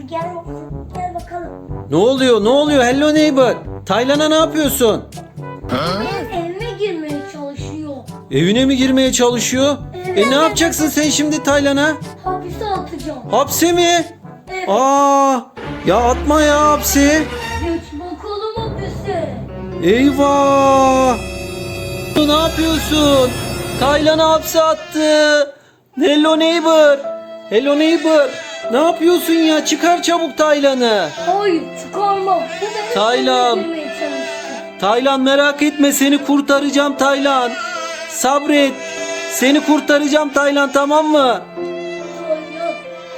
Hadi gel bakalım. Gel bakalım. Ne oluyor? Ne oluyor? Hello neighbor. Taylan'a ne yapıyorsun? Benim evime girmeye çalışıyor. Evine mi girmeye çalışıyor? E ne yapacaksın sen şimdi Taylan'a? Hapise atacağım. Hapse mi? Evet. Aa! Ya atma ya hapse. Geç bakalım hapise. Eyvah! Ne yapıyorsun? Taylan'ı hapse attı. Hello neighbor. Hello neighbor. Ne yapıyorsun ya? Çıkar çabuk Taylan'ı. Hayır çıkarmam. Taylan. çalıştı. Taylan merak etme seni kurtaracağım Taylan. Sabret. Seni kurtaracağım Taylan tamam mı? Hayır.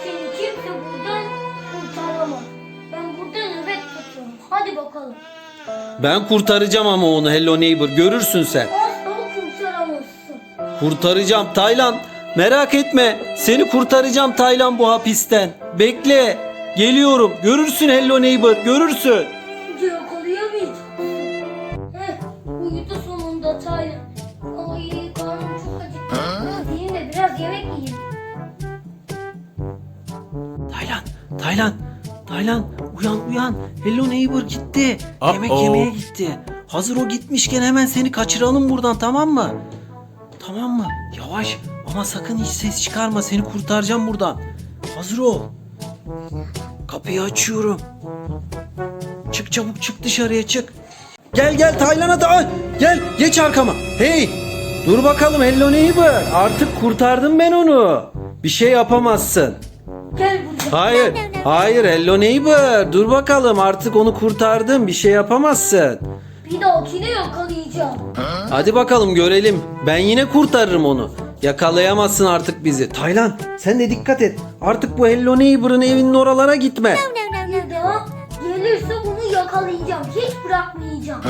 Seni kimse buradan kurtaramaz. Ben burada nöbet tutuyorum. Hadi bakalım. Ben kurtaracağım ama onu Hello Neighbor görürsün sen. Asla kurtaramazsın. Kurtaracağım Taylan. Merak etme. Seni kurtaracağım Taylan bu hapisten. Bekle. Geliyorum. Görürsün Hello Neighbor. Görürsün. Önce yakalayamayacaksın. Heh, uyudu sonunda Taylan. Ay karnım çok acıktı. Yiyeyim de biraz yemek yiyeyim. Taylan. Taylan. Taylan. Uyan uyan. Hello Neighbor gitti. Uh-oh. Yemek yemeye gitti. Hazır o gitmişken hemen seni kaçıralım buradan tamam mı? Tamam mı? Yavaş. Ama sakın hiç ses çıkarma. Seni kurtaracağım buradan. Hazır ol. Kapıyı açıyorum. Çık çabuk çık dışarıya çık. Gel gel Taylan'a da gel geç arkama. Hey dur bakalım Hello Neighbor artık kurtardım ben onu. Bir şey yapamazsın. Gel buraya. Hayır hayır Hello Neighbor dur bakalım artık onu kurtardım bir şey yapamazsın. Bir dahakine yakalayacağım. Hadi bakalım görelim ben yine kurtarırım onu. Yakalayamazsın artık bizi. Taylan sen de dikkat et. Artık bu Hello Neighbor'ın evinin oralara gitme. Bir daha gelirse bunu yakalayacağım. Hiç bırakmayacağım.